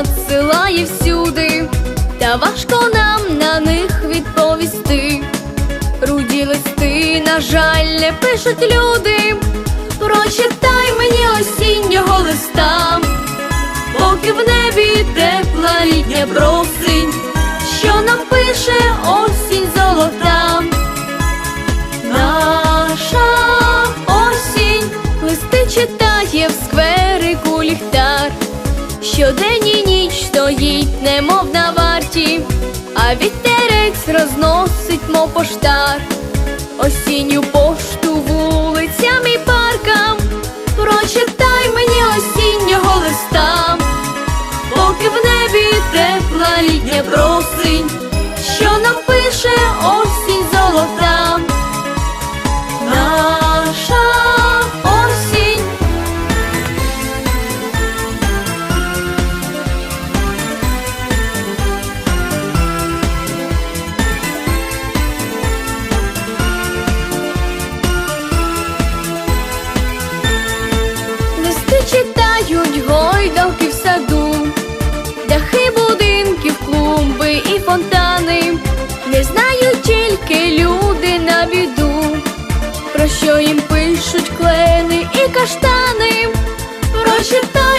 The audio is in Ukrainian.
надсилає всюди, та важко нам на них відповісти. Руді листи, на жаль, не пишуть люди. Прочитай мені осіннього листа, поки в небі тепла літня просить, що нам пише. Щодень і ніч стоїть, немов на варті, а вітерець розносить, мов поштар. Осінню і каштани. Прочитай